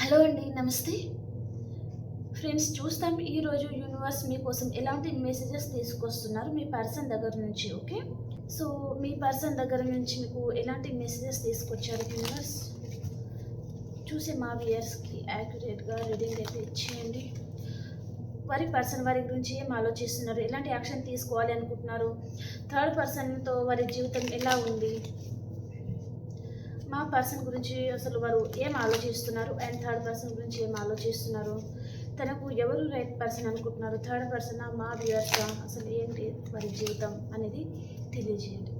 Hello అండి నమస్తే. Friends చూస్తాం ఈరోజు యూనివర్స్ మీకోసం ఎలాంటి మెసేజెస్ తీసుకొస్తున్నారు మీ పర్సన్ దగ్గర నుంచి ఓకే? సో మీ పర్సన్ దగ్గర నుంచి మీకు ఎలాంటి మెసేజెస్ తీసుకొచ్చారు యూనివర్స్? చూసే మా వియర్స్కి యాక్యురేట్గా రీడింగ్ అయితే ఇచ్చేయండి. వారి పర్సన్ వారి గురించి ఏం ఆలోచిస్తున్నారు? ఎలాంటి యాక్షన్ తీసుకోవాలి అనుకుంటున్నారు? థర్డ్ పర్సన్తో వారి జీవితం ఎలా ఉంది? మా పర్సన్ గురించి అసలు వారు ఏం ఆలోచిస్తున్నారు? అండ్ థర్డ్ పర్సన్ గురించి ఏం ఆలోచిస్తున్నారు? తనకు ఎవరు రైట్ పర్సన్ అనుకుంటున్నారు? Third person? మా వ్యూవర్స్గా అసలు ఏంటి వారి జీవితం అనేది తెలియజేయండి.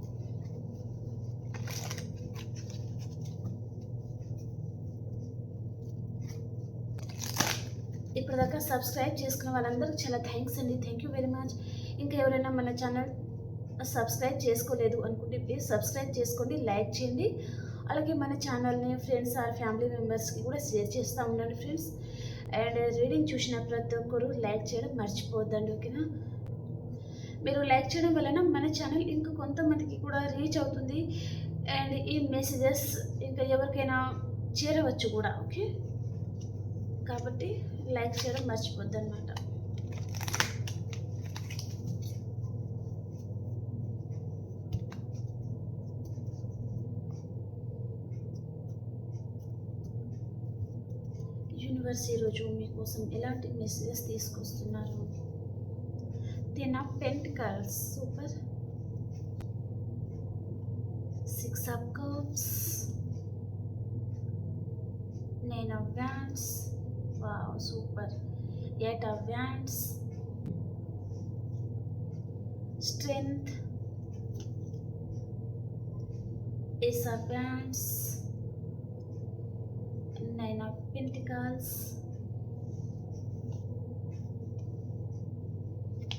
ఇప్పటిదాకా సబ్స్క్రైబ్ చేసుకున్న వాళ్ళందరికీ చాలా థ్యాంక్స్ అండి. Thank you very much. ఇంకా ఎవరైనా మన ఛానల్ సబ్స్క్రైబ్ చేసుకోలేదు అనుకుంటే ప్లీజ్ సబ్స్క్రైబ్ చేసుకోండి లైక్ చేయండి. అలాగే మన ఛానల్ని ఫ్రెండ్స్ ఆర్ ఫ్యామిలీ మెంబర్స్కి కూడా షేర్ చేస్తూ ఉండండి ఫ్రెండ్స్. అండ్ రీడింగ్ చూసిన ప్రతి ఒక్కరు లైక్ చేయడం మర్చిపోద్దండి ఓకేనా? మీరు లైక్ చేయడం వలన మన ఛానల్ ఇంకా కొంతమందికి కూడా రీచ్ అవుతుంది. అండ్ ఈ మెసేజెస్ ఇంకా ఎవరికైనా చేరవచ్చు కూడా ఓకే? కాబట్టి లైక్ చేయడం మర్చిపోద్ది అనమాట యూనివర్స్ ఈరోజు మీకోసం ఎలాంటి మెసేజెస్ తీసుకొస్తున్నారు? Ten of pentacles super six of cups nine of wands wow super eight of wands strength ace of wands nine of pentacles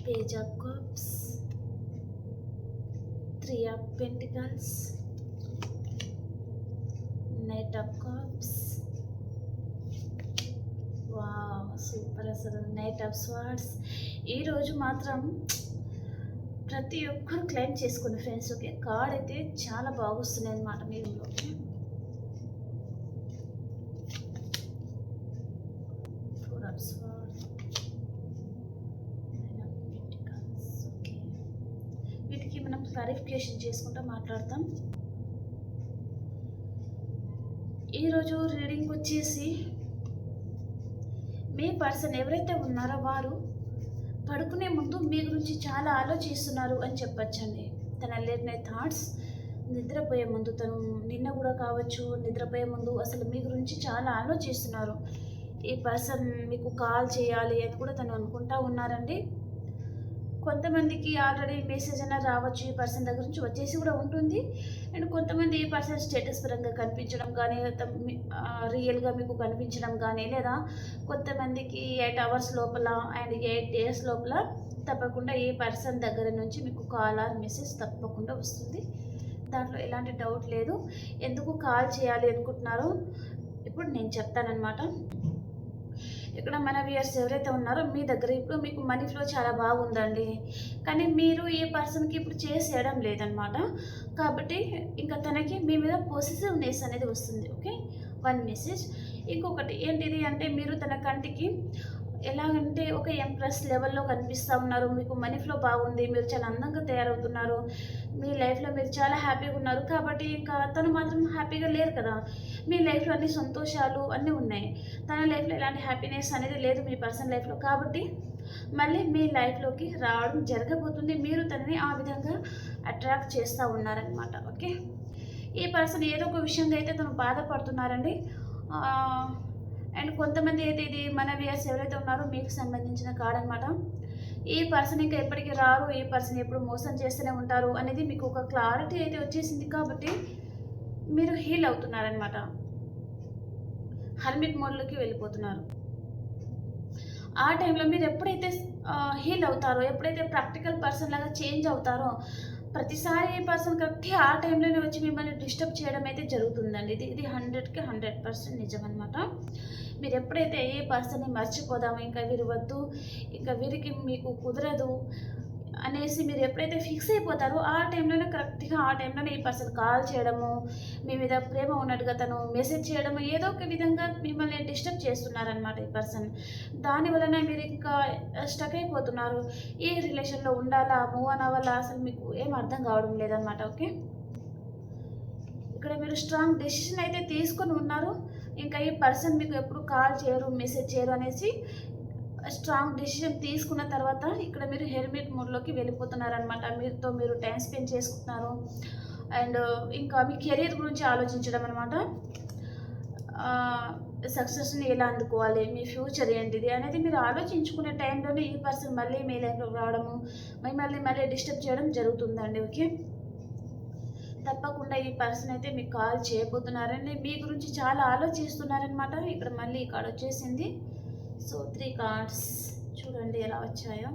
page of cups three of pentacles knight of cups. Wow super అసలు. Knight of swords. ఈరోజు మాత్రం ప్రతి ఒక్కరు claim చేసుకోండి friends okay? Card అయితే చాలా బాగొస్తున్నాయి అన్నమాట మీరు okay Four of Swords. Nine of Pentacles. Okay. వీటికి మనం చేసుకుంటూ మాట్లాడతాం. ఈరోజు రీడింగ్ వచ్చేసి మీ పర్సన్ ఎవరైతే ఉన్నారో వారు పడుకునే ముందు మీ గురించి చాలా ఆలోచిస్తున్నారు అని చెప్పచ్చండి. తన లేని థాట్స్ నిద్రపోయే ముందు తను నిన్న కూడా కావచ్చు నిద్రపోయే ముందు అసలు మీ గురించి చాలా ఆలోచిస్తున్నారు. ఈ పర్సన్ మీకు కాల్ చేయాలి అని కూడా తను అనుకుంటా ఉన్నారండి. కొంతమందికి ఆల్రెడీ మెసేజ్ అయినా రావచ్చు ఈ పర్సన్ దగ్గర నుంచి వచ్చేసి కూడా ఉంటుంది. అండ్ కొంతమంది ఈ పర్సన్ స్టేటస్ పరంగా కనిపించడం కానీ రియల్గా మీకు కనిపించడం కానీ లేదా కొంతమందికి ఎయిట్ అవర్స్ లోపల అండ్ ఎయిట్ డేస్ లోపల తప్పకుండా ఈ పర్సన్ దగ్గర నుంచి మీకు కాల్ ఆర్ మెసేజ్ తప్పకుండా వస్తుంది. దాంట్లో ఎలాంటి డౌట్ లేదు. ఎందుకు కాల్ చేయాలి అనుకుంటున్నారో ఇప్పుడు నేను చెప్తానమాట ఇక్కడ మన వ్యూయర్స్ ఎవరైతే ఉన్నారో మీ దగ్గర ఇప్పుడు మీకు మనీ ఫ్లో చాలా బాగుందండి. కానీ మీరు ఈ పర్సన్కి ఇప్పుడు చేసేయడం లేదనమాట కాబట్టి ఇంకా తనకి మీ మీద పొసిసివ్నెస్ అనేది వస్తుంది ఓకే వన్ మెసేజ్ ఇంకొకటి ఏంటిది అంటే మీరు తన కంటికి ఎలాగంటే ఒక ఎంప్రెస్ లెవెల్లో కనిపిస్తూ ఉన్నారు. మీకు మనీ ఫ్లో బాగుంది మీరు చాలా అందంగా తయారవుతున్నారు. మీ లైఫ్లో మీరు చాలా హ్యాపీగా ఉన్నారు కాబట్టి ఇంకా తను మాత్రం హ్యాపీగా లేరు కదా. మీ లైఫ్లో అన్ని సంతోషాలు అన్నీ ఉన్నాయి. తన లైఫ్లో ఎలాంటి హ్యాపీనెస్ అనేది లేదు మీ పర్సనల్ లైఫ్లో కాబట్టి మళ్ళీ మీ లైఫ్లోకి రావడం జరగబోతుంది. మీరు తనని ఆ విధంగా అట్రాక్ట్ చేస్తూ ఉన్నారనమాట ఓకే? ఈ పర్సన్ ఏదో ఒక విషయంగా అయితే తను బాధపడుతున్నారండి. అండ్ కొంతమంది అయితే ఇది మన వియర్స్ ఎవరైతే ఉన్నారో మీకు సంబంధించిన కార్డ్ అనమాట ఈ పర్సన్ ఇంకా ఎప్పటికీ రారు ఈ పర్సన్ ఎప్పుడు మోసం చేస్తూనే ఉంటారు అనేది మీకు ఒక క్లారిటీ అయితే వచ్చేసింది కాబట్టి మీరు హీల్ అవుతున్నారనమాట హర్మిట్ మోడ్లోకి వెళ్ళిపోతున్నారు. ఆ టైంలో మీరు ఎప్పుడైతే హీల్ అవుతారో ఎప్పుడైతే ప్రాక్టికల్ పర్సన్ లాగా చేంజ్ అవుతారో ప్రతిసారి ఏ పర్సన్ కరెక్ట్గా ఆ టైంలోనే వచ్చి మిమ్మల్ని డిస్టర్బ్ చేయడం అయితే జరుగుతుందండి. ఇది ఇది హండ్రెడ్కి హండ్రెడ్ పర్సెంట్ నిజం అనమాట మీరు ఎప్పుడైతే ఏ పర్సన్ని మర్చిపోదాము ఇంకా వీరు వద్దు ఇంకా వీరికి మీకు కుదరదు అనేసి మీరు ఎప్పుడైతే ఫిక్స్ అయిపోతారో ఆ టైంలోనే కరెక్ట్గా ఆ టైంలోనే ఈ పర్సన్ కాల్ చేయడము మీ మీద ప్రేమ ఉన్నట్టుగా తను మెసేజ్ చేయడము ఏదో ఒక విధంగా మిమ్మల్ని డిస్టర్బ్ చేస్తున్నారనమాట ఈ పర్సన్ దాని వలన మీరు ఇంకా స్టక్ అయిపోతున్నారు. ఈ రిలేషన్లో ఉండాలా? మూవ్ అన్ అవ్వాలా? అసలు మీకు ఏం అర్థం కావడం లేదనమాట ఓకే? ఇక్కడ మీరు స్ట్రాంగ్ డెసిషన్ అయితే తీసుకొని ఉన్నారు. ఇంకా ఈ పర్సన్ మీకు ఎప్పుడు కాల్ చేయరు మెసేజ్ చేయరు అనేసి స్ట్రాంగ్ డెసిషన్ తీసుకున్న తర్వాత ఇక్కడ మీరు హెల్మెట్ మోడ్లోకి వెళ్ళిపోతున్నారనమాట మీరుతో మీరు టైం స్పెండ్ చేసుకుంటున్నారు. అండ్ ఇంకా మీ కెరీర్ గురించి ఆలోచించడం అనమాట సక్సెస్ని ఎలా అందుకోవాలి? మీ ఫ్యూచర్ ఏంటిది? అనేది మీరు ఆలోచించుకునే టైంలోనే ఈ పర్సన్ మళ్ళీ మీ లైఫ్లో రావడము మిమ్మల్ని మళ్ళీ డిస్టర్బ్ చేయడం జరుగుతుందండి. ఓకే? తప్పకుండా ఈ పర్సన్ అయితే మీకు కాల్ చేయబోతున్నారండి మీ గురించి చాలా ఆలోచిస్తున్నారనమాట ఇక్కడ మళ్ళీ ఇక్కడ వచ్చేసింది. సో త్రీ కార్డ్స్ చూడండి ఎలా వచ్చాయో.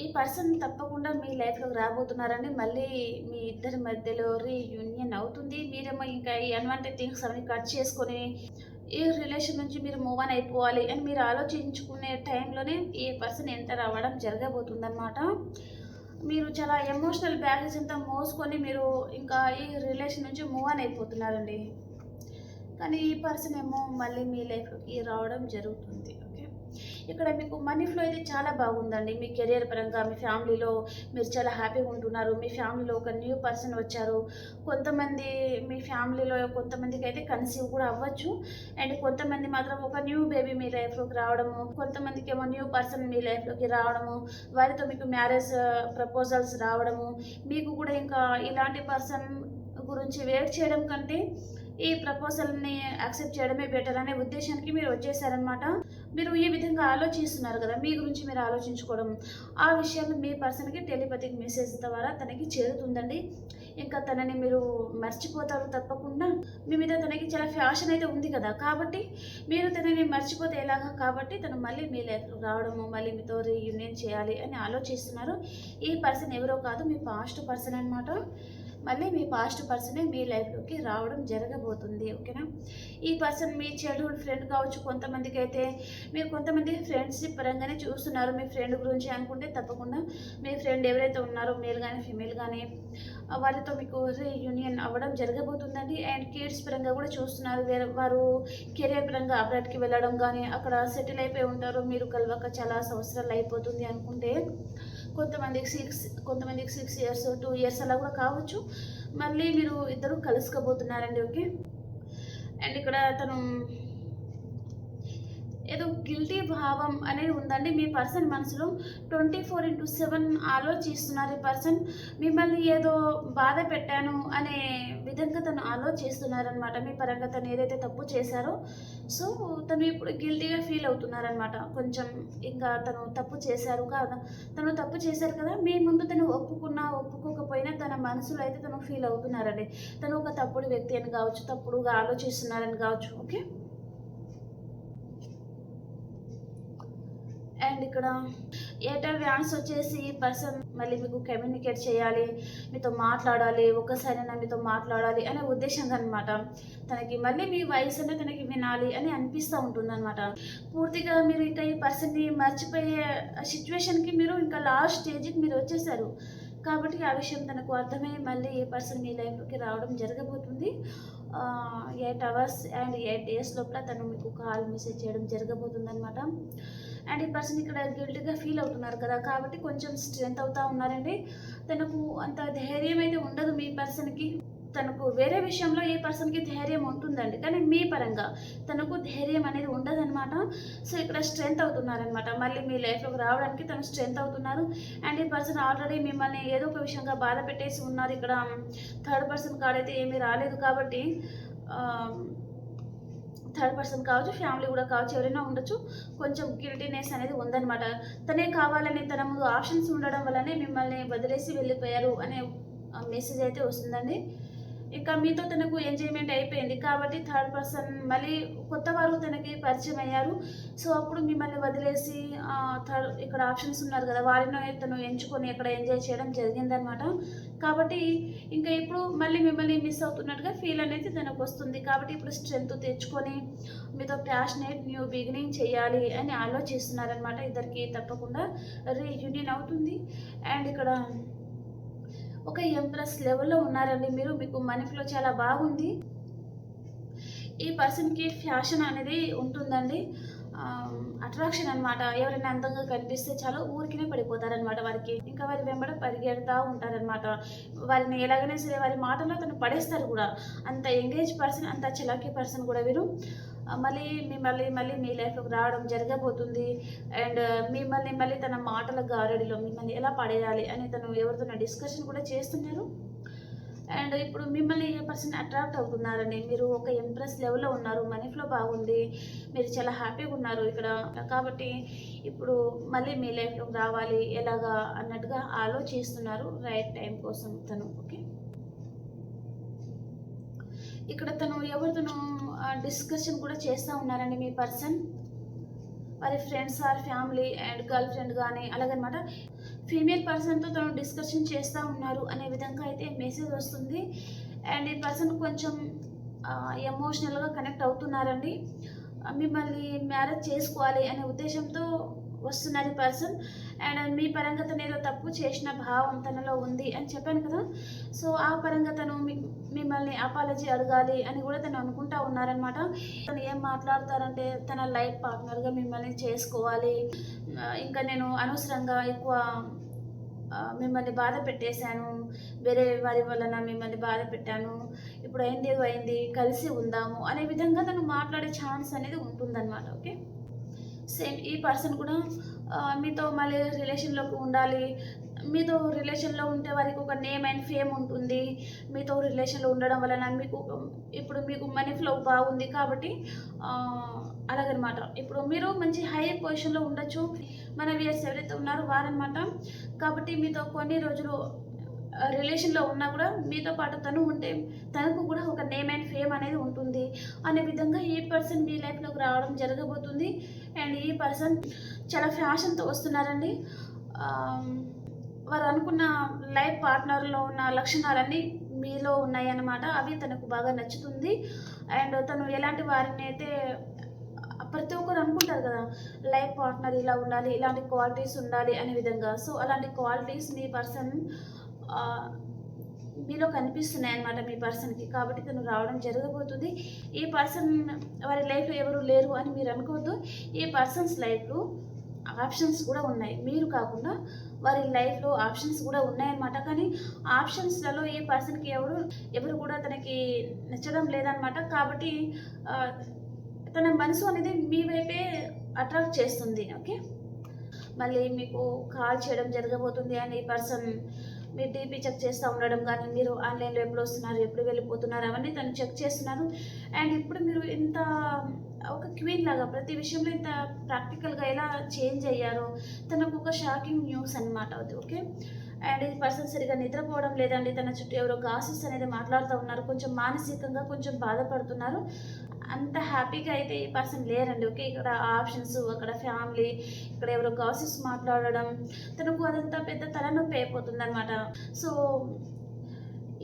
ఈ పర్సన్ తప్పకుండా మీ లైఫ్లోకి రాబోతున్నారని మళ్ళీ మీ ఇద్దరి మధ్యలో రీయూనియన్ అవుతుంది. మీరేమో ఇంకా ఈ అన్వాంటెడ్ థింగ్స్ అవన్నీ కట్ చేసుకొని ఈ రిలేషన్ నుంచి మీరు మూవ్ ఆన్ అయిపోవాలి అని మీరు ఆలోచించుకునే టైంలోనే ఈ పర్సన్ ఎంటర్ అవ్వడం జరగబోతుందన్నమాట. మీరు చాలా ఎమోషనల్ బ్యాగేజ్ అంతా మోసుకొని మీరు ఇంకా ఈ రిలేషన్ నుంచి మూవ్ ఆన్ అయిపోతున్నారండి. కానీ ఈ పర్సన్ ఏమో మళ్ళీ మీ లైఫ్కి రావడం జరుగుతుంది. ఇక్కడ మీకు మనీ ఫ్లో అయితే చాలా బాగుందండి. మీ కెరియర్ పరంగా మీ ఫ్యామిలీలో మీరు చాలా హ్యాపీగా ఉంటున్నారు. మీ ఫ్యామిలీలో ఒక న్యూ పర్సన్ వచ్చారు. కొంతమంది మీ ఫ్యామిలీలో కొంతమందికి అయితే కన్సీవ్ కూడా అవ్వచ్చు. అండ్ కొంతమంది మాత్రం ఒక న్యూ బేబీ మీ లైఫ్లోకి రావడము కొంతమందికి ఏమో న్యూ పర్సన్ మీ లైఫ్లోకి రావడము వారితో మీకు మ్యారేజ్ ప్రపోజల్స్ uh, రావడము మీకు కూడా ఇంకా ఇలాంటి పర్సన్ గురించి వెయిట్ చేయడం కంటే ఈ ప్రపోజల్ని యాక్సెప్ట్ చేయడమే బెటర్ అనే ఉద్దేశానికి మీరు వచ్చేసారనమాట మీరు ఈ విధంగా ఆలోచిస్తున్నారు కదా మీ గురించి మీరు ఆలోచించుకోవడం ఆ విషయాలు మీ పర్సన్కి టెలిపతిక్ మెసేజ్ ద్వారా తనకి చేరుతుందండి. ఇంకా తనని మీరు మర్చిపోతారు తప్పకుండా. మీ మీద తనకి చాలా ఫ్యాషన్ అయితే ఉంది కదా కాబట్టి మీరు తనని మర్చిపోతే ఎలాగా? కాబట్టి తను మళ్ళీ మీ లైఫ్లో రావడము మళ్ళీ మీతో రీయూనియన్ చేయాలి అని ఆలోచిస్తున్నారు. ఈ పర్సన్ ఎవరో కాదు మీ పాస్ట్ పర్సన్ అనమాట మళ్ళీ మీ పాస్ట్ పర్సనే మీ లైఫ్లోకి రావడం జరగబోతుంది ఓకేనా? ఈ పర్సన్ మీ చైల్డ్హుడ్ ఫ్రెండ్ కావచ్చు కొంతమందికి అయితే మీరు కొంతమంది ఫ్రెండ్షిప్ పరంగానే చూస్తున్నారు మీ ఫ్రెండ్ గురించి అనుకుంటే తప్పకుండా మీ ఫ్రెండ్ ఎవరైతే ఉన్నారో మేల్ కానీ ఫీమేల్ కానీ వారితో మీకు యూనియన్ అవ్వడం జరగబోతుందండి. అండ్ కిడ్స్ పరంగా కూడా చూస్తున్నారు వేరే వారు కెరియర్ పరంగా అబ్రాడ్కి వెళ్ళడం కానీ అక్కడ సెటిల్ అయిపోయి ఉంటారు మీరు కలవక చాలా సంవత్సరాలు అయిపోతుంది అనుకుంటే కొంతమందికి సిక్స్ కొంతమందికి సిక్స్ ఇయర్స్ టూ ఇయర్స్ అలా కూడా కావచ్చు. మళ్ళీ మీరు ఇద్దరు కలుసుకోబోతున్నారండి ఓకే అండ్ ఇక్కడ తను ఏదో గిల్టీ భావం అనేది ఉందండి. మీ పర్సన్ మనసులో ట్వంటీ ఫోర్ ఇంటూ సెవెన్ ఆలోచిస్తున్నారు. ఈ పర్సన్ మిమ్మల్ని ఏదో బాధ పెట్టాను అనే విధంగా తను ఆలోచిస్తున్నారనమాట మీ పరంగా తను ఏదైతే తప్పు చేశారో సో తను ఇప్పుడు గిల్టీగా ఫీల్ అవుతున్నారనమాట కొంచెం ఇంకా తను తప్పు చేశారు కాదా? తను తప్పు చేశారు కదా? మీ ముందు తను ఒప్పుకున్నా ఒప్పుకోకపోయినా తన మనసులో అయితే తను ఫీల్ అవుతున్నారండి. తను ఒక తప్పుడు వ్యక్తి అని కావచ్చు తప్పుడుగా ఆలోచిస్తున్నారని కావచ్చు ఓకే? అండ్ ఇక్కడ. ఎయిర్టెల్ వ్యాన్స్ వచ్చేసి పర్సన్ మళ్ళీ మీకు కమ్యూనికేట్ చేయాలి మీతో మాట్లాడాలి ఒక్కసారైనా మీతో మాట్లాడాలి అనే ఉద్దేశంగా అనమాట తనకి మళ్ళీ మీ వయసు అంటే తనకి వినాలి అని అనిపిస్తూ ఉంటుంది అనమాట పూర్తిగా మీరు ఇంకా ఈ పర్సన్ని మర్చిపోయే సిచ్యువేషన్కి మీరు ఇంకా లాస్ట్ స్టేజ్కి మీరు వచ్చేసారు. కాబట్టి ఆ విషయం తనకు అర్థమై మళ్ళీ ఈ పర్సన్ మీ లైఫ్లోకి రావడం జరగబోతుంది. Eight hours and eight days లోపల తను మీకు కాల్ మెసేజ్ చేయడం జరగబోతుంది అనమాట అండ్ ఈ పర్సన్ ఇక్కడ గిల్ట్గా ఫీల్ అవుతున్నారు కదా కాబట్టి కొంచెం స్ట్రెంత్ అవుతూ ఉన్నారండి. తనకు అంత ధైర్యం అయితే ఉండదు మీ పర్సన్కి తనకు వేరే విషయంలో ఏ పర్సన్కి ధైర్యం ఉంటుందండి. కానీ మీ పరంగా తనకు ధైర్యం అనేది ఉండదనమాట సో ఇక్కడ స్ట్రెంత్ అవుతున్నారనమాట మళ్ళీ మీ లైఫ్లోకి రావడానికి తను స్ట్రెంత్ అవుతున్నారు. అండ్ ఈ పర్సన్ ఆల్రెడీ మిమ్మల్ని ఏదో ఒక విషయంగా బాధ పెట్టేసి ఉన్నారు. ఇక్కడ థర్డ్ పర్సన్ కాడైతే ఏమీ రాలేదు కాబట్టి థర్డ్ పర్సన్ కావచ్చు ఫ్యామిలీ కూడా కావచ్చు ఎవరైనా ఉండొచ్చు. కొంచెం గిల్టీనెస్ అనేది ఉందన్నమాట. తనే కావాలని తన ముందు ఆప్షన్స్ ఉండడం వల్లనే మిమ్మల్ని వదిలేసి వెళ్ళిపోయారు అనే మెసేజ్ అయితే వస్తుందండి. ఇంకా మీతో తనకు ఎంజాయ్మెంట్ అయిపోయింది కాబట్టి థర్డ్ పర్సన్ మళ్ళీ కొత్త వారు తనకి పరిచయం అయ్యారు. సో అప్పుడు మిమ్మల్ని వదిలేసి థర్డ్ ఇక్కడ ఆప్షన్స్ ఉన్నారు కదా వారిని తను ఎంచుకొని ఇక్కడ ఎంజాయ్ చేయడం జరిగిందనమాట కాబట్టి ఇంకా ఇప్పుడు మళ్ళీ మిమ్మల్ని మిస్ అవుతున్నట్టుగా ఫీల్ అనేది తనకు వస్తుంది. కాబట్టి ఇప్పుడు స్ట్రెంగ్త్ తెచ్చుకొని మీతో ప్యాషనేట్ న్యూ బిగినింగ్ చేయాలి అని ఆలోచిస్తున్నారనమాట ఇద్దరికి తప్పకుండా రీయూనియన్ అవుతుంది. అండ్ ఇక్కడ ఒక ఎంప్రెస్ లెవెల్లో ఉన్నారండి. మీరు మీకు మనీఫ్లో చాలా బాగుంది. ఈ పర్సన్కి ఫ్యాషన్ అనేది ఉంటుందండి. అట్రాక్షన్ అన్నమాట. ఎవరైనా అందంగా కనిపిస్తే చాలా ఊరికినే పడిపోతారనమాట వారికి. ఇంకా వారి వెంబడ పరిగెడతా ఉంటారనమాట వారిని ఎలాగైనా సరే వారి మాటల్లో తను పడేస్తారు కూడా. అంత ఎంగేజ్ పర్సన్ అంత చలాకీ పర్సన్ కూడా వీరు. మళ్ళీ మిమ్మల్ని మళ్ళీ మీ లైఫ్లోకి రావడం జరగబోతుంది. అండ్ మిమ్మల్ని మళ్ళీ తన మాటల గారడిలో మిమ్మల్ని ఎలా పడేయాలి అని తను ఎవరితోనో డిస్కషన్ కూడా చేస్తున్నారు? అండ్ ఇప్పుడు మిమ్మల్ని ఏ పర్సన్ అట్రాక్ట్ అవుతున్నారండి? మీరు ఒక ఎంప్రెస్ లెవెల్లో ఉన్నారు మనీ ఫ్లో బాగుంది మీరు చాలా హ్యాపీగా ఉన్నారు ఇక్కడ. కాబట్టి ఇప్పుడు మళ్ళీ మీ లైఫ్లోకి రావాలి ఎలాగా అన్నట్టుగా ఆలోచిస్తున్నారు రైట్ టైం కోసం తను ఓకే ఇక్కడ తను ఎవరితోనూ డిస్కషన్ కూడా చేస్తూ ఉన్నారండి మీ పర్సన్. వారి friends or family and girlfriend కానీ అలాగనమాట. ఫీమేల్ పర్సన్తో తను డిస్కషన్ చేస్తూ ఉన్నారు అనే విధంగా అయితే మెసేజ్ వస్తుంది. అండ్ ఈ పర్సన్ కొంచెం ఎమోషనల్గా కనెక్ట్ అవుతున్నారండి. మిమ్మల్ని మ్యారేజ్ చేసుకోవాలి అనే ఉద్దేశంతో వస్తున్నారు ఈ పర్సన్ అండ్ మీ పరంగా తను ఏదో తప్పు చేసిన భావం తనలో ఉంది అని చెప్పాను కదా. సో ఆ పరంగా తను మీ- మిమ్మల్ని అపాలజీ అడగాలి అని కూడా తను అనుకుంటా ఉన్నారనమాట తను ఏం మాట్లాడతారంటే తన లైఫ్ పార్ట్నర్గా మిమ్మల్ని చేసుకోవాలి. ఇంకా నేను అనవసరంగా ఎక్కువ మిమ్మల్ని బాధ పెట్టేశాను. వేరే వారి వలన మిమ్మల్ని బాధ పెట్టాను. ఇప్పుడు అయింది ఏదో అయింది కలిసి ఉందాము అనే విధంగా తను మాట్లాడే ఛాన్స్ అనేది ఉంటుందన్నమాట ఓకే? సేమ్ ఈ పర్సన్ కూడా మీతో మళ్ళీ రిలేషన్లోకి ఉండాలి. మీతో రిలేషన్లో ఉంటే వారికి ఒక నేమ్ అండ్ ఫేమ్ ఉంటుంది. మీతో రిలేషన్లో ఉండడం వలన మీకు ఇప్పుడు మీకు మనీ ఫ్లో బాగుంది కాబట్టి అలాగనమాట. ఇప్పుడు మీరు మంచి హై పొజిషన్లో ఉండొచ్చు. మన వియర్స్ ఎవరైతే ఉన్నారో వారనమాట. కాబట్టి మీతో కొన్ని రోజులు రిలేషన్లో ఉన్నా కూడా మీతో పాటు తను ఉంటే తనకు కూడా ఒక నేమ్ అండ్ ఫేమ్ అనేది ఉంటుంది. అనే విధంగా ఈ పర్సన్ మీ లైఫ్లోకి రావడం జరగబోతుంది. అండ్ ఈ పర్సన్ చాలా ఫ్యాషన్తో వస్తున్నారండి. వారు అనుకున్న లైఫ్ పార్ట్నర్లో ఉన్న లక్షణాలన్నీ మీలో ఉన్నాయన్నమాట. అవి తనకు బాగా నచ్చుతుంది. అండ్ తను ఎలాంటి వారిని అయితే ప్రతి ఒక్కరు అనుకుంటారు కదా లైఫ్ పార్ట్నర్ ఇలా ఉండాలి ఇలాంటి క్వాలిటీస్ ఉండాలి అనే విధంగా. సో అలాంటి క్వాలిటీస్ మీ పర్సన్ మీలో కనిపిస్తున్నాయి అనమాట మీ పర్సన్కి. కాబట్టి తను రావడం జరగబోతుంది. ఈ పర్సన్ వారి లైఫ్లో ఎవరు లేరు అని మీరు అనుకోవద్దు. ఈ పర్సన్స్ లైఫ్లో ఆప్షన్స్ కూడా ఉన్నాయి. మీరు కాకుండా వారి లైఫ్లో ఆప్షన్స్ కూడా ఉన్నాయన్నమాట. కానీ ఆప్షన్స్లలో ఈ పర్సన్కి ఎవరు ఎవరు కూడా తనకి నచ్చడం లేదనమాట కాబట్టి తన మనసు అనేది మీ వైపే అట్రాక్ట్ చేస్తుంది. ఓకే? మళ్ళీ మీకు కాల్ చేయడం జరగబోతుంది అండ్ ఈ పర్సన్ మీరు డీపీ చెక్ చేస్తూ ఉండడం కానీ మీరు ఆన్లైన్లో ఎప్పుడు వస్తున్నారు ఎప్పుడు వెళ్ళిపోతున్నారు అవన్నీ తను చెక్ చేస్తున్నారు. అండ్ ఇప్పుడు మీరు ఇంత ఒక క్వీన్ లాగా ప్రతి విషయంలో ఇంత ప్రాక్టికల్గా ఎలా చేంజ్ అయ్యారో తనకు ఒక షాకింగ్ న్యూస్ అనమాట అది ఓకే అండ్ ఈ పర్సన్ సరిగా నిద్రపోవడం లేదండి తన చుట్టూ ఎవరో గాసెస్ అనేది మాట్లాడుతూ ఉన్నారు కొంచెం మానసికంగా కొంచెం బాధపడుతున్నారు. అంత హ్యాపీగా అయితే ఈ పర్సన్ లేరండి. ఓకే ఇక్కడ ఆప్షన్స్ అక్కడ ఫ్యామిలీ ఇక్కడ ఎవరో గాసెస్ మాట్లాడడం తనకు అదంతా పెద్ద తలనొప్పి అయిపోతుంది అనమాట సో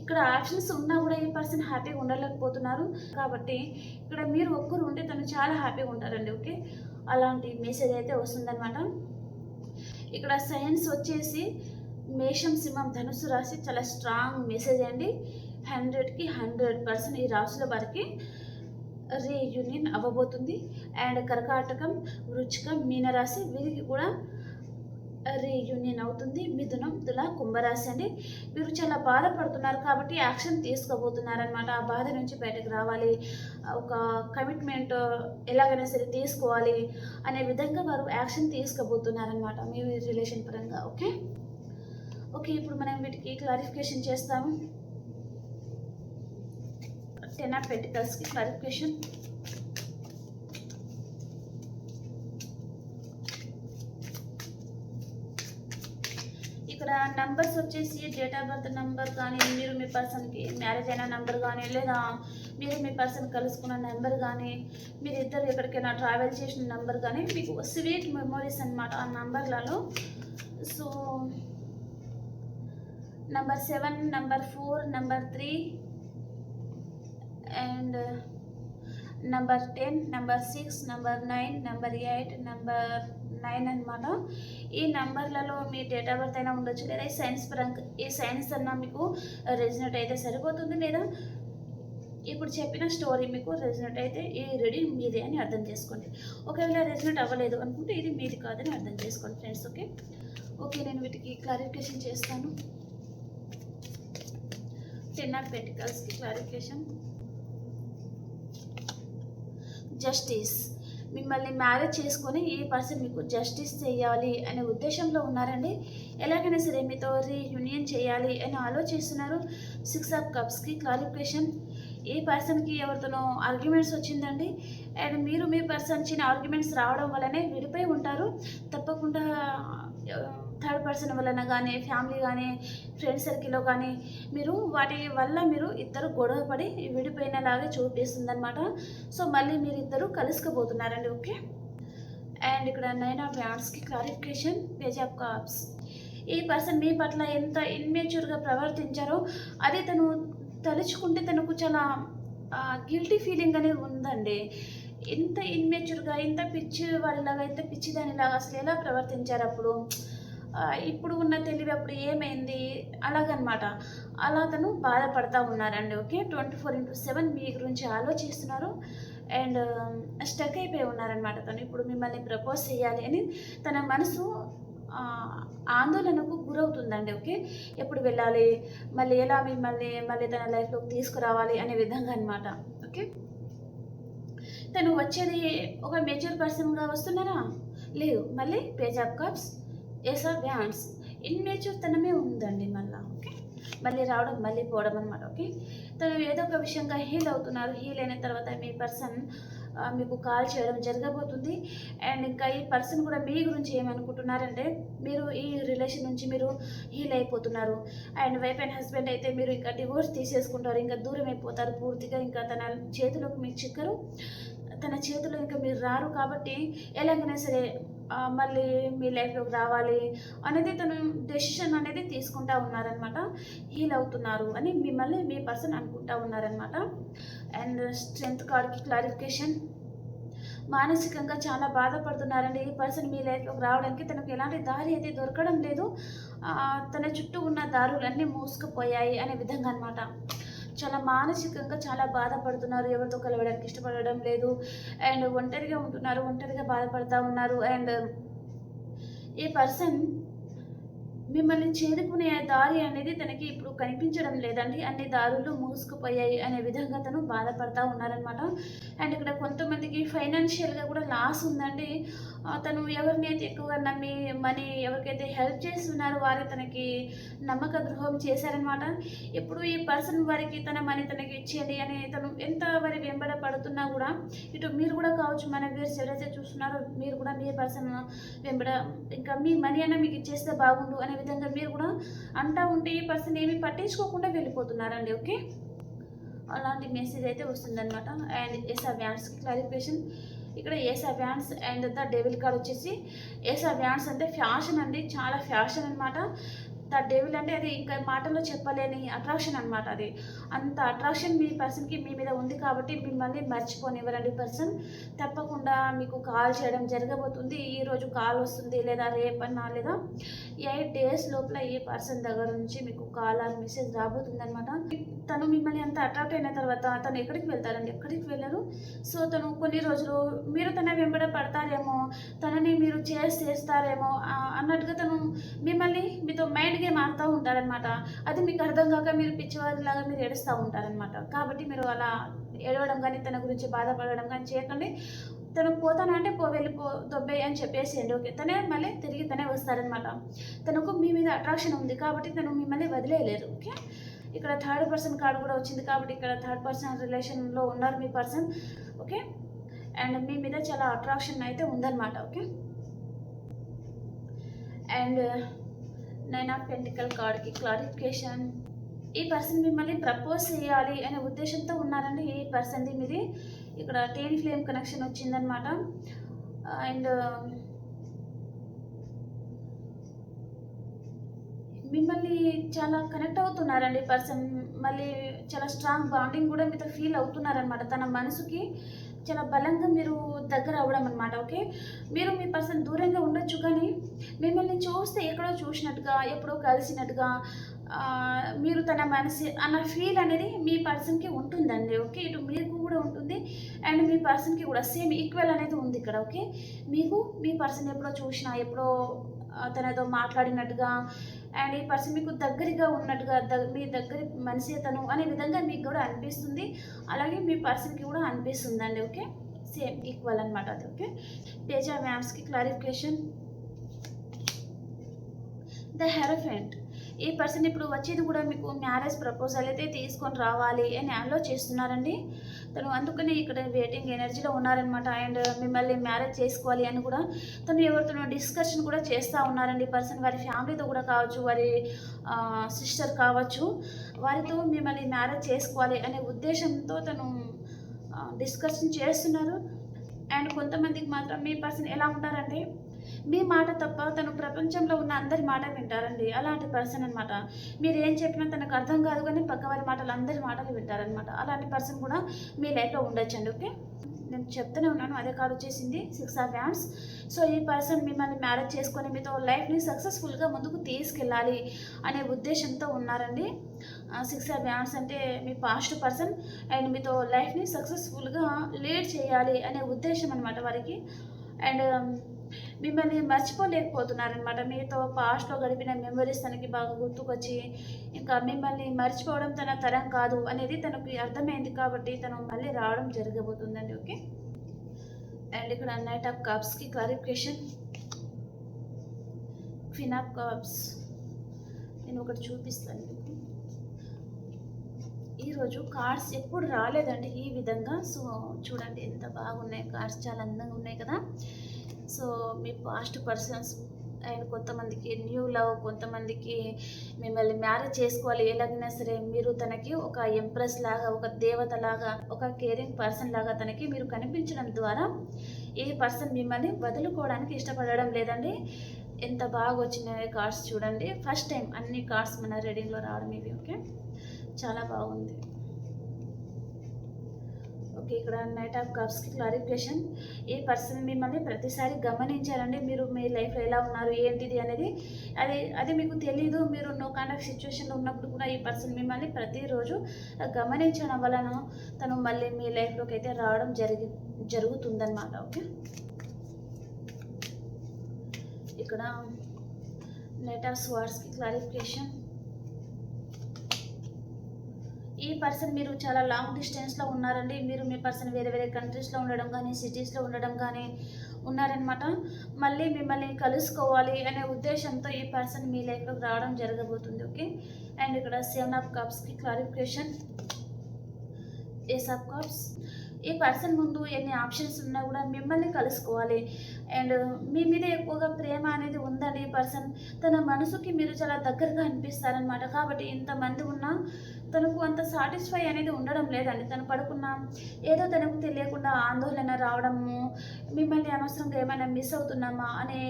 ఇక్కడ ఆప్షన్స్ ఉన్నా కూడా ఈ పర్సన్ హ్యాపీగా ఉండలేకపోతున్నారు. కాబట్టి ఇక్కడ మీరు ఒక్కరు ఉంటే తను చాలా హ్యాపీగా ఉంటారండి ఓకే? అలాంటి మెసేజ్ అయితే వస్తుందన్నమాట. ఇక్కడ సైన్స్ వచ్చేసి మేషం సింహం ధనుసు రాశి చాలా స్ట్రాంగ్ మెసేజ్ అండి. హండ్రెడ్కి హండ్రెడ్ పర్సెంట్ ఈ రాశుల వారికి రీయూనియన్ అవ్వబోతుంది. అండ్ కర్కాటకం వృచ్చికం మీనరాశి వీరికి కూడా రీయూనియన్ అవుతుంది. మిథునం తుల కుంభరాశి అండి. వీరు చాలా బాధపడుతున్నారు కాబట్టి యాక్షన్ తీసుకోబోతున్నారనమాట ఆ బాధ నుంచి బయటకు రావాలి. ఒక కమిట్మెంట్ ఎలాగైనా సరే తీసుకోవాలి అనే విధంగా వారు యాక్షన్ తీసుకోబోతున్నారనమాట మీ రిలేషన్ పరంగా ఓకే ఓకే ఇప్పుడు మనం వీటికి క్లారిఫికేషన్ చేస్తాము. టెన్ ఆఫ్ పెటికల్స్కి క్లారిఫికేషన్. ఇక్కడ నంబర్స్ వచ్చేసి డేట్ ఆఫ్ బర్త్ నెంబర్ కానీ మీరు మీ పర్సన్కి మ్యారేజ్ అయిన నెంబర్ కానీ లేదా మీరు మీ పర్సన్ కలుసుకున్న నెంబర్ కానీ మీరు ఇద్దరు ఎక్కడికైనా ట్రావెల్ చేసిన నెంబర్ కానీ మీకు స్వీట్ మెమొరీస్ అనమాట ఆ నెంబర్లలో. So number seven number four number three and number ten number six number nine number eight number nine అనమాట ఈ నెంబర్లలో మీ డేట్ ఆఫ్ బర్త్ అయినా ఉండొచ్చు లేదా ఈ సైన్స్ పరంగా ఈ సైన్స్ అన్నా మీకు రెజినెట్ అయితే సరిపోతుంది లేదా? ఇప్పుడు చెప్పిన స్టోరీ మీకు రెజినెట్ అయితే ఈ రెడీ మీదే అని అర్థం చేసుకోండి. ఒకవేళ రెజినెట్ అవ్వలేదు అనుకుంటే ఇది మీది కాదని అర్థం చేసుకోండి ఫ్రెండ్స్ ఓకే ఓకే నేను వీటికి క్లారిఫికేషన్ చేస్తాను. టెన్ ఆఫ్ పెంటికల్స్కి క్లారిఫికేషన్ జస్టిస్ మిమ్మల్ని మ్యారేజ్ చేసుకొని ఈ పర్సన్ మీకు జస్టిస్ చేయాలి అనే ఉద్దేశంలో ఉన్నారండి? ఎలాగైనా సరే మీతో రీయూనియన్ చేయాలి అని ఆలోచిస్తున్నారు. సిక్స్ ఆఫ్ కప్స్కి క్లారిఫికేషన్ ఈ పర్సన్కి ఎవరితోనో ఆర్గ్యుమెంట్స్ వచ్చిందండి? అండ్ మీరు మీ పర్సన్ చిన్న ఆర్గ్యుమెంట్స్ రావడం వల్లనే విడిపోయి ఉంటారు. తప్పకుండా పర్సన్ వలన కానీ ఫ్యామిలీ కానీ ఫ్రెండ్ సర్కిల్లో కానీ మీరు వాటి వల్ల మీరు ఇద్దరు గొడవ పడి విడిపోయినలాగే చూపిస్తుంది అనమాట సో మళ్ళీ మీరు ఇద్దరు కలుసుకోబోతున్నారండి ఓకే? అండ్ ఇక్కడ నైన్ ఆఫ్ వ్యాన్స్కి క్లారిఫికేషన్ పేజ్ ఆఫ్ కాప్స్. ఈ పర్సన్ మీ పట్ల ఎంత ఇన్మెచ్యూర్గా ప్రవర్తించారో అది తను తలుచుకుంటే తనకు చాలా గిల్టీ ఫీలింగ్ అనేది ఉందండి. ఇంత ఇన్మెచ్యూర్గా ఇంత పిచ్చి వాళ్ళలాగా ఇంత పిచ్చి దానిలాగా అసలు ఎలా ప్రవర్తించారు అప్పుడు? ఇప్పుడు ఉన్న తెలివి అప్పుడు ఏమైంది? అలాగనమాట. అలా తను బాధపడతా ఉన్నారండి okay? Twenty four into seven మీ గురించి ఆలోచిస్తున్నారు. అండ్ స్టక్ అయిపోయి ఉన్నారనమాట తను ఇప్పుడు మిమ్మల్ని ప్రపోజ్ చేయాలి అని తన మనసు ఆందోళనకు గురవుతుందండి ఓకే? ఎప్పుడు వెళ్ళాలి? మళ్ళీ ఎలా మిమ్మల్ని మళ్ళీ తన లైఫ్లోకి తీసుకురావాలి అనే విధంగా అనమాట ఓకే? తను వచ్చేది ఒక మెచ్యూర్ పర్సన్గా వస్తున్నారా? లేదు. మళ్ళీ page of cups. Ace of wands తనమే ఉందండి మళ్ళీ ఓకే? మళ్ళీ రావడం మళ్ళీ పోవడం అనమాట ఓకే? తను ఏదో ఒక విషయంగా హీల్ అవుతున్నారు. హీల్ అయిన తర్వాత మీ పర్సన్ మీకు కాల్ చేయడం జరగబోతుంది. అండ్ ఇంకా ఈ పర్సన్ కూడా మీ గురించి ఏమనుకుంటున్నారంటే మీరు ఈ రిలేషన్ నుంచి మీరు హీల్ అయిపోతున్నారు. అండ్ వైఫ్ అండ్ హస్బెండ్ అయితే మీరు ఇంకా డివోర్స్ తీసేసుకుంటారు. ఇంకా దూరం అయిపోతారు పూర్తిగా. ఇంకా తన చేతిలోకి మీకు చిక్కరు. తన చేతిలో ఇంకా మీరు రారు కాబట్టి ఎలాగైనా సరే మళ్ళీ మీ లైఫ్లోకి రావాలి అనేది తను డెసిషన్ అనేది తీసుకుంటా ఉన్నారనమాట హీల్ అవుతున్నారు అని మిమ్మల్ని మీ పర్సన్ అనుకుంటా ఉన్నారనమాట అండ్ స్ట్రెంగ్త్ కార్డ్కి క్లారిఫికేషన్ మానసికంగా చాలా బాధపడుతున్నారండి. ఈ పర్సన్ మీ లైఫ్లోకి రావడానికి తనకు ఎలాంటి దారి అయితే దొరకడం లేదు. తన చుట్టూ ఉన్న దారులన్నీ మూసుకుపోయాయి అనే విధంగా అనమాట చాలా మానసికంగా చాలా బాధపడుతున్నారు. ఎవరితో కలవడానికి ఇష్టపడడం లేదు. అండ్ ఒంటరిగా ఉంటున్నారు. ఒంటరిగా బాధపడుతూ ఉన్నారు. అండ్ ఈ పర్సన్ మిమ్మల్ని చేరుకునే దారి అనేది తనకి ఇప్పుడు కనిపించడం లేదండి. అన్ని దారులు మూసుకుపోయాయి అనే విధంగా తను బాధపడతా ఉన్నారనమాట అండ్ ఇక్కడ కొంతమందికి ఫైనాన్షియల్గా కూడా లాస్ ఉందండి. తను ఎవరిని అయితే ఎక్కువగా నమ్మి మనీ ఎవరికైతే హెల్ప్ చేస్తున్నారో వారే తనకి నమ్మక ద్రోహం చేశారనమాట ఇప్పుడు ఈ పర్సన్ వారికి తన మనీ తనకి ఇచ్చేయండి అని తను ఎంత వారి వెంబడ పడుతున్నా కూడా ఇటు మీరు కూడా కావచ్చు మన వ్యూర్స్ ఎవరైతే చూస్తున్నారో మీరు కూడా మీ పర్సన్ వెంబడ ఇంకా మీ మనీ అయినా మీకు ఇచ్చేస్తే బాగుండు అనే విధంగా మీరు కూడా అంటా ఉంటే ఈ పర్సన్ ఏమీ పట్టించుకోకుండా వెళ్ళిపోతున్నారండి ఓకే? అలాంటి మెసేజ్ అయితే వస్తుందన్నమాట. అండ్ ఎస్ ఆ వ్యాన్స్కి క్లారిఫికేషన్ ఇక్కడ ace of wands and the devil card వచ్చేసి ఏసా వ్యాన్స్ అంటే ఫ్యాషన్ అండి చాలా ఫ్యాషన్ అనమాట ద డేవిల్ అంటే అది ఇంకా మాటల్లో చెప్పలేని అట్రాక్షన్ అనమాట అది. అంత అట్రాక్షన్ మీ పర్సన్కి మీ మీద ఉంది కాబట్టి మిమ్మల్ని మర్చిపోనివ్వరండి. పర్సన్ తప్పకుండా మీకు కాల్ చేయడం జరగబోతుంది. ఈ రోజు కాల్ వస్తుంది లేదా రేపన్నా లేదా ఎయిట్ డేస్ లోపల ఈ పర్సన్ దగ్గర నుంచి మీకు కాల్ ఆర్ మెసేజ్ రాబోతుంది అనమాట తను మిమ్మల్ని అంత అట్రాక్ట్ అయిన తర్వాత తను ఎక్కడికి వెళ్తారండి? ఎక్కడికి వెళ్ళరు? సో తను కొన్ని రోజులు మీరు తన వెంబడ పడతారేమో తనని మీరు చేసి చేస్తారేమో అన్నట్టుగా తను మిమ్మల్ని మీతో మైండ్ మైండ్గా మారుతూ ఉంటారనమాట అది మీకు అర్థం కాక మీరు పిచ్చివారిలాగా మీరు ఏడుస్తూ ఉంటారనమాట కాబట్టి మీరు అలా ఏడవడం కానీ తన గురించి బాధపడడం కానీ చేయకండి. తను పోతానంటే పో వెళ్ళిపో దొబ్బే అని చెప్పేసేయండి. ఓకే? తనే మళ్ళీ తిరిగి తనే వస్తారనమాట తనకు మీ మీద అట్రాక్షన్ ఉంది కాబట్టి తను మిమ్మల్ని వదిలేయలేరు ఓకే? ఇక్కడ థర్డ్ పర్సన్ కార్డు కూడా వచ్చింది కాబట్టి ఇక్కడ థర్డ్ పర్సన్ రిలేషన్లో ఉన్నారు మీ పర్సన్ ఓకే? అండ్ మీ మీద చాలా అట్రాక్షన్ అయితే ఉందన్నమాట. Okay? And nine of pentacle కార్డ్కి క్లారిఫికేషన్ ఈ పర్సన్ మిమ్మల్ని ప్రపోజ్ చేయాలి అనే ఉద్దేశంతో ఉన్నారండి. ఈ పర్సన్ది మీది ఇక్కడ టెన్ ఫ్లేమ్ కనెక్షన్ వచ్చిందనమాట అండ్ మిమ్మల్ని చాలా కనెక్ట్ అవుతున్నారండి పర్సన్ మళ్ళీ చాలా స్ట్రాంగ్ బాండింగ్ కూడా మీతో ఫీల్ అవుతున్నారనమాట తన మనసుకి చాలా బలంగా మీరు దగ్గర అవ్వడం అనమాట ఓకే? మీరు మీ పర్సన్ దూరంగా ఉండొచ్చు కానీ మిమ్మల్ని చూస్తే ఎక్కడో చూసినట్టుగా ఎప్పుడో కలిసినట్టుగా మీరు తన మనసు అన్న ఫీల్ అనేది మీ పర్సన్కి ఉంటుందండి ఓకే? ఇటు మీకు కూడా ఉంటుంది అండ్ మీ పర్సన్కి కూడా సేమ్ ఈక్వల్ అనేది ఉంది ఇక్కడ ఓకే? మీకు మీ పర్సన్ ఎప్పుడో చూసినా ఎప్పుడో తనతో మాట్లాడినట్టుగా అండ్ ఈ పర్సన్ మీకు దగ్గరగా ఉన్నట్టుగా మీ దగ్గర మనిషి తను అనే విధంగా మీకు కూడా అనిపిస్తుంది. అలాగే మీ పర్సన్కి కూడా అనిపిస్తుందండి ఓకే? సేమ్ ఈక్వల్ అనమాట అది ఓకే? పేజ్ మ్యామ్స్కి క్లారిఫికేషన్. The hierophant. ఈ పర్సన్ ఇప్పుడు వచ్చేది కూడా మీకు మ్యారేజ్ ప్రపోజల్ అయితే తీసుకొని రావాలి అని అలో చేస్తున్నారండి. తను అందుకనే ఇక్కడ వెయిటింగ్ ఎనర్జీలో ఉన్నారనమాట అండ్ మిమ్మల్ని మ్యారేజ్ చేసుకోవాలి అని కూడా తను ఎవరితోనో డిస్కషన్ కూడా చేస్తూ ఉన్నారండి. పర్సన్ వారి ఫ్యామిలీతో కూడా కావచ్చు వారి సిస్టర్ కావచ్చు. వారితో మిమ్మల్ని మ్యారేజ్ చేసుకోవాలి అనే ఉద్దేశంతో తను డిస్కషన్ చేస్తున్నారు. అండ్ కొంతమందికి మాత్రం మీ పర్సన్ ఎలా ఉంటారంటే మీ మాట తప్ప తను ప్రపంచంలో ఉన్న అందరి మాట వింటారండి. అలాంటి పర్సన్ అనమాట మీరు ఏం చెప్పినా తనకు అర్థం కాదు కానీ పక్కవారి మాటలు అందరి మాటలు వింటారనమాట అలాంటి పర్సన్ కూడా మీ లైఫ్లో ఉండొచ్చండి ఓకే? నేను చెప్తూనే ఉన్నాను అదే కార్డు వచ్చేసింది సిక్స్ ఆఫ్ హ్యాండ్స్ సో ఈ పర్సన్ మిమ్మల్ని మ్యారేజ్ చేసుకొని మీతో లైఫ్ని సక్సెస్ఫుల్గా ముందుకు తీసుకెళ్ళాలి అనే ఉద్దేశంతో ఉన్నారండి. సిక్స్ ఆఫ్ హ్యాండ్స్ అంటే మీ పాస్ట్ పర్సన్ అండ్ మీతో లైఫ్ని సక్సెస్ఫుల్గా లీడ్ చేయాలి అనే ఉద్దేశం అనమాట వారికి. అండ్ మిమ్మల్ని మర్చిపోలేకపోతున్నారనమాట మీతో పాస్ట్లో గడిపిన మెమరీస్ తనకి బాగా గుర్తుకొచ్చి ఇంకా మిమ్మల్ని మర్చిపోవడం తన తరం కాదు అనేది తనకి అర్థమైంది కాబట్టి తను మళ్ళీ రావడం జరగబోతుందండి ఓకే? అండ్ ఇక్కడ నైట్ ఆఫ్ కప్స్కి క్లారిఫికేషన్ క్వీన్ ఆఫ్ కప్స్ నేను ఒకటి చూపిస్తాను మీకు. ఈరోజు కార్డ్స్ ఎప్పుడు రాలేదండి ఈ విధంగా. సో చూడండి ఎంత బాగున్నాయి. కార్డ్స్ చాలా అందంగా ఉన్నాయి కదా. సో మీ పాస్ట్ పర్సన్స్ అండ్ కొంతమందికి న్యూ లవ్ కొంతమందికి మిమ్మల్ని మ్యారేజ్ చేసుకోవాలి. ఎలాగైనా సరే మీరు తనకి ఒక ఎంప్రెస్ లాగా ఒక దేవత లాగా ఒక కేరింగ్ పర్సన్ లాగా తనకి మీరు కనిపించడం ద్వారా ఏ పర్సన్ మిమ్మల్ని వదులుకోవడానికి ఇష్టపడడం లేదండి. ఎంత బాగా వచ్చిన కార్డ్స్ చూడండి. ఫస్ట్ టైం అన్ని కార్డ్స్ మన రీడింగ్లో రావడం ఇవి ఓకే చాలా బాగుంది. ఓకే ఇక్కడ నైట్ ఆఫ్ కప్స్కి క్లారిఫికేషన్ ఈ పర్సన్ మిమ్మల్ని ప్రతిసారి గమనించారండి మీరు మీ లైఫ్లో ఎలా ఉన్నారు? ఏంటిది అనేది? అది అది మీకు తెలీదు. మీరు నో కైండ్ ఆఫ్ సిచ్యువేషన్లో ఉన్నప్పుడు కూడా ఈ పర్సన్ మిమ్మల్ని ప్రతిరోజు గమనించడం వలన తను మళ్ళీ మీ లైఫ్లోకి అయితే రావడం జరిగి జరుగుతుందన్నమాట ఓకే? ఇక్కడ నైట్ ఆఫ్ స్వార్డ్స్కి క్లారిఫికేషన్ ఈ పర్సన్ మీరు చాలా లాంగ్ డిస్టెన్స్లో ఉన్నారండి. మీరు మీ పర్సన్ వేరే వేరే కంట్రీస్లో ఉండడం కానీ సిటీస్లో ఉండడం కానీ ఉన్నారనమాట మళ్ళీ మిమ్మల్ని కలుసుకోవాలి అనే ఉద్దేశంతో ఈ పర్సన్ మీ లైఫ్లోకి రావడం జరగబోతుంది ఓకే? అండ్ ఇక్కడ సెవెన్ ఆఫ్ కప్స్కి క్లారిఫికేషన్ ఏస్ ఆఫ్ కప్స్ ఈ పర్సన్ ముందు ఎన్ని ఆప్షన్స్ ఉన్నా కూడా మిమ్మల్ని కలుసుకోవాలి. అండ్ మీ మీద ఎక్కువగా ప్రేమ అనేది ఉందండి పర్సన్ తన మనసుకి మీరు చాలా దగ్గరగా అనిపిస్తారనమాట కాబట్టి ఇంతమంది ఉన్నా తనకు అంత సాటిస్ఫై అనేది ఉండడం లేదండి. తను పడుకున్న ఏదో తనకు తెలియకుండా ఆందోళన రావడము మిమ్మల్ని అనవసరంగా ఏమైనా మిస్ అవుతున్నామా అనే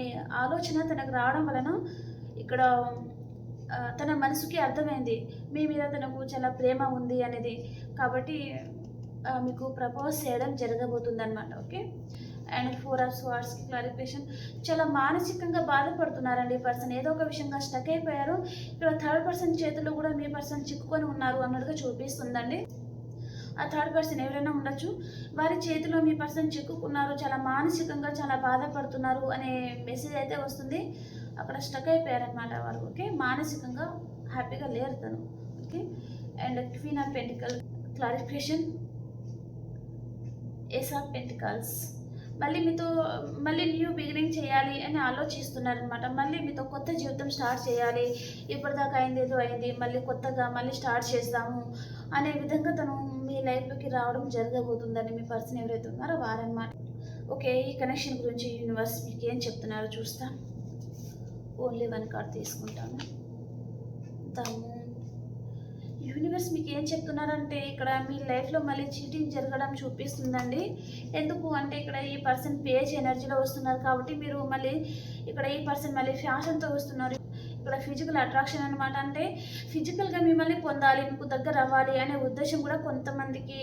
ఆలోచన తనకు రావడం వలన ఇక్కడ తన మనసుకి అర్థమైంది. మీ మీద తనకు చాలా ప్రేమ ఉంది అనేది. కాబట్టి మీకు ప్రపోజ్ చేయడం జరగబోతుంది అనమాట okay and four of swords clarification చాలా మానసికంగా బాధపడుతున్నారండి ఈ పర్సన్ ఏదో ఒక విషయంగా స్టక్ అయిపోయారు. ఇక్కడ థర్డ్ పర్సన్ చేతుల్లో కూడా మీ పర్సన్ చిక్కుకొని ఉన్నారు అన్నట్టుగా చూపిస్తుందండి. ఆ థర్డ్ పర్సన్ ఎవరైనా ఉండొచ్చు. వారి చేతిలో మీ పర్సన్ చిక్కుకున్నారు చాలా మానసికంగా చాలా బాధపడుతున్నారు అనే మెసేజ్ అయితే వస్తుంది. అక్కడ స్టక్ అయిపోయారనమాట వారు ఓకే మానసికంగా హ్యాపీగా లేరు తను okay and queen of pentacle clarification ace of pentacles. మళ్ళీ మీతో మళ్ళీ న్యూ బిగినింగ్ చేయాలి అని ఆలోచిస్తున్నారనమాట మళ్ళీ మీతో కొత్త జీవితం స్టార్ట్ చేయాలి. ఇప్పటిదాకా అయింది ఏదో అయింది మళ్ళీ కొత్తగా మళ్ళీ స్టార్ట్ చేస్తాము అనే విధంగా తను మీ లైఫ్లోకి రావడం జరగబోతుందని మీ పర్సన్ ఎవరైతే ఉన్నారో వారనమాట ఓకే ఈ కనెక్షన్ గురించి యూనివర్స్ మీకు ఏం చెప్తున్నారో చూస్తాను ఓన్లీ వన్ కార్డ్ తీసుకుంటాను. ద యూనివర్స్ మీకు ఏం చెప్తున్నారంటే ఇక్కడ మీ లైఫ్లో మళ్ళీ చీటింగ్ జరగడం చూపిస్తుందండి. ఎందుకు అంటే ఇక్కడ ఈ పర్సన్ పేజ్ ఎనర్జీలో వస్తున్నారు కాబట్టి మీరు మళ్ళీ ఇక్కడ ఈ పర్సన్ మళ్ళీ ఫ్యాషన్తో వస్తున్నారు. ఇక్కడ ఫిజికల్ అట్రాక్షన్ అనమాట అంటే ఫిజికల్గా మిమ్మల్ని పొందాలి మీకు దగ్గర అవ్వాలి అనే ఉద్దేశం కూడా కొంతమందికి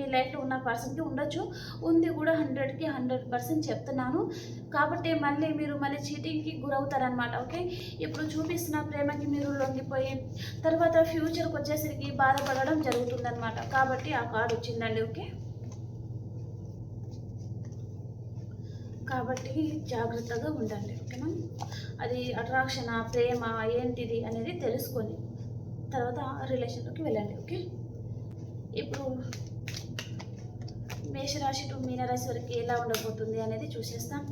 మీ లైఫ్లో ఉన్న పర్సన్కి ఉండొచ్చు. ఉంది కూడా హండ్రెడ్కి హండ్రెడ్ పర్సెంట్ చెప్తున్నాను. కాబట్టి మళ్ళీ మీరు మళ్ళీ చీటింగ్కి గురవుతారనమాట ఓకే? ఇప్పుడు చూపిస్తున్న ప్రేమకి మీరు లొంగిపోయి తర్వాత ఫ్యూచర్కి వచ్చేసరికి బాధపడడం జరుగుతుందనమాట కాబట్టి ఆ కార్డు వచ్చిందండి ఓకే? కాబట్టి జాగ్రత్తగా ఉండండి ఓకేనా? అది అట్రాక్షన్ ప్రేమ ఏంటిది అనేది తెలుసుకొని తర్వాత రిలేషన్లోకి వెళ్ళండి ఓకే? ఇప్పుడు మేషరాశి టు మీనరాశి వరకు ఎలా ఉండబోతుంది అనేది చూసేస్తాం.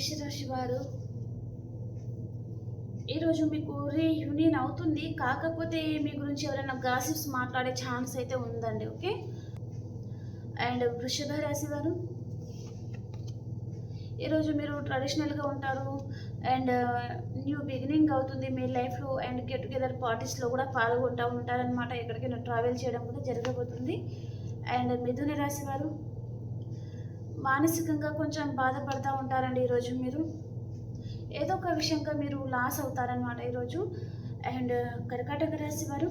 మేషరాశి వారు ఈరోజు మీకు రీయూనియన్ అవుతుంది. కాకపోతే మీ గురించి ఎవరైనా గాసిప్స్ మాట్లాడే ఛాన్స్ అయితే ఉందండి. ఓకే? అండ్ వృషభ రాశి వారు ఈరోజు మీరు ట్రెడిషనల్గా ఉంటారు. అండ్ uh, న్యూ బిగినింగ్ అవుతుంది మీ లైఫ్లో. అండ్ గెట్ టుగెదర్ పార్టీస్లో కూడా పాల్గొంటూ ఉంటారనమాట ఎక్కడికైనా ట్రావెల్ చేయడం కూడా జరగబోతుంది. అండ్ మిథున రాశి వారు మానసికంగా కొంచెం బాధపడతా ఉంటారండి ఈరోజు మీరు? ఏదో ఒక విషయంగా మీరు లాస్ అవుతారనమాట ఈరోజు. అండ్ కర్కాటక రాశి వారు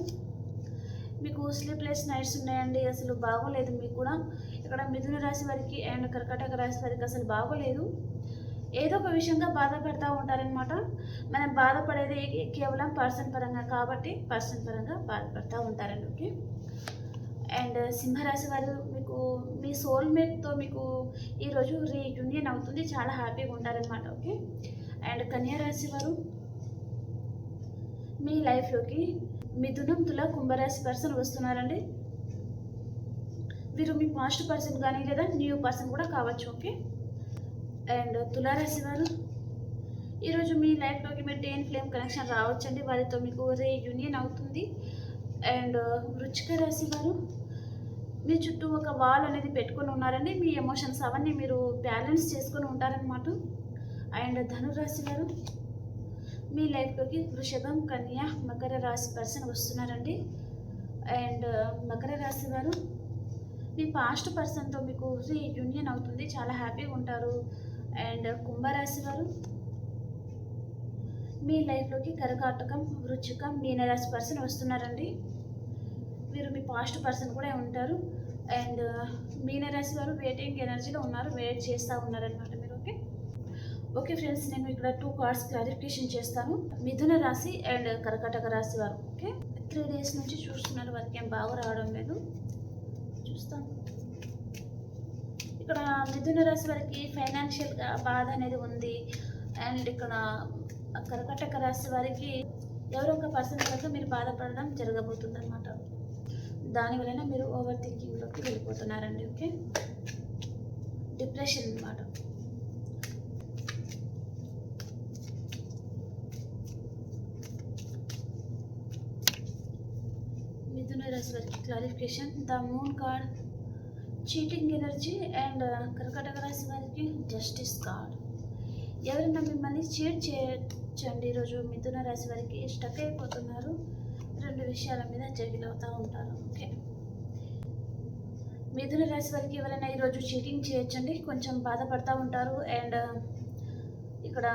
మీకు స్లీప్లెస్ నైట్స్ ఉన్నాయండి అసలు బాగోలేదు మీకు కూడా. ఇక్కడ మిథున రాశి వారికి అండ్ కర్కాటక రాశి వారికి అసలు బాగోలేదు. ఏదో ఒక విషయంగా బాధపడతా ఉంటారనమాట మనం బాధపడేది కేవలం పర్సన్ పరంగా కాబట్టి పర్సన్ పరంగా బాధపడతా ఉంటారండి ఓకే? అండ్ సింహరాశి వారు మీకు మీ సోల్మేట్తో మీకు ఈరోజు రీయూనియన్ అవుతుంది. చాలా హ్యాపీగా ఉంటారనమాట ఓకే అండ్ కన్యారాశి వారు మీ లైఫ్లోకి మిథునం తుల కుంభరాశి పర్సన్ వస్తున్నారండి. వీరు మీ పాస్ట్ పర్సన్ కానీ లేదా న్యూ పర్సన్ కూడా కావచ్చు ఓకే అండ్ తులారాశి వారు ఈరోజు మీ లైఫ్లోకి మీ టెన్ ఫ్లేమ్ కనెక్షన్ రావచ్చండి. వారితో మీకు రీయూనియన్ అవుతుంది. అండ్ వృచ్చిక రాశి వారు మీ చుట్టూ ఒక వాల్ అనేది పెట్టుకొని ఉన్నారండి. మీ ఎమోషన్స్ అవన్నీ మీరు బ్యాలెన్స్ చేసుకొని ఉంటారనమాట అండ్ ధనురాశి వారు మీ లైఫ్లోకి వృషభం కన్య మకర రాశి పర్సన్ వస్తున్నారండి. అండ్ మకర రాశి వారు మీ పాస్ట్ పర్సన్తో మీకు యూనియన్ అవుతుంది. చాలా హ్యాపీగా ఉంటారు. అండ్ కుంభరాశి వారు మీ లైఫ్లోకి కరకాటకం వృచ్చికం మీనరాశి పర్సన్ వస్తున్నారండి. వీరు మీ పాస్ట్ పర్సన్ కూడా ఉంటారు. అండ్ మీనరాశి వారు వెయిటింగ్ ఎనర్జీలో ఉన్నారు. వెయిట్ చేస్తూ ఉన్నారనమాట మీరు ఓకే? ఓకే ఫ్రెండ్స్ నేను ఇక్కడ టూ కార్డ్స్ క్లారిఫికేషన్ చేస్తాను. మిథున రాశి అండ్ కర్కాటక రాశి వారు ఓకే? త్రీ డేస్ నుంచి చూస్తున్నారు. వారికి ఏం బాగా రావడం లేదు. చూస్తాం ఇక్కడ మిథున రాశి వారికి ఫైనాన్షియల్గా బాధ అనేది ఉంది. అండ్ ఇక్కడ కర్కాటక రాశి వారికి ఎవరో ఒక పర్సన్ వరకు మీరు బాధపడడం జరగబోతుంది అనమాట దానివలన మీరు ఓవర్ థింకింగ్లోకి వెళ్ళిపోతున్నారండి ఓకే? డిప్రెషన్ అనమాట మిథున రాశి వారికి clarification the moon card cheating energy and కర్కటక రాశి వారికి జస్టిస్ కార్డ్ ఎవరైనా మిమ్మల్ని చీట్ చేయొచ్చండి ఈరోజు మిథున రాశి వారికి స్టక్ అయిపోతున్నారు. రెండు విషయాల మీద జగిల్ అవుతూ ఉంటారు. ఓకే. మిథున రాశి వారికి ఎవరైనా ఈరోజు చీటింగ్ చేయొచ్చండి? కొంచెం బాధపడతా ఉంటారు. అండ్ ఇక్కడ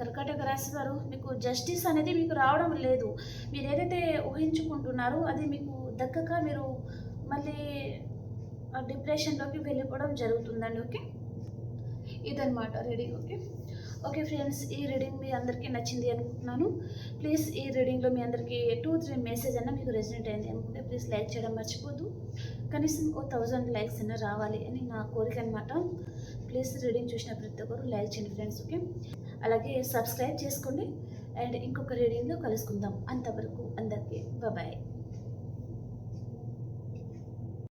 కర్కాటక రాశి వారు మీకు జస్టిస్ అనేది మీకు రావడం లేదు. మీరు ఏదైతే ఊహించుకుంటున్నారో అది మీకు దక్కక మీరు మళ్ళీ డిప్రెషన్లోకి వెళ్ళిపోవడం జరుగుతుందండి. ఓకే? ఇదన్నమాట. Ready okay? ఓకే ఫ్రెండ్స్ ఈ రీడింగ్ మీ అందరికీ నచ్చింది అనుకుంటున్నాను. ప్లీజ్ ఈ రీడింగ్లో మీ అందరికీ టూ త్రీ మెసేజ్ అన్న మీకు రెసిడెంట్ అయింది అనుకుంటే ప్లీజ్ లైక్ చేయడం మర్చిపోద్దు. కనీసం ఓ థౌజండ్ లైక్స్ అన్న రావాలి అని నా కోరిక అనమాట ప్లీజ్ రీడింగ్ చూసిన ప్రతి ఒక్కరు లైక్ చేయండి ఫ్రెండ్స్ ఓకే? అలాగే సబ్స్క్రైబ్ చేసుకోండి. అండ్ ఇంకొక రీడింగ్లో కలుసుకుందాం. అంతవరకు అందరికీ బాయ్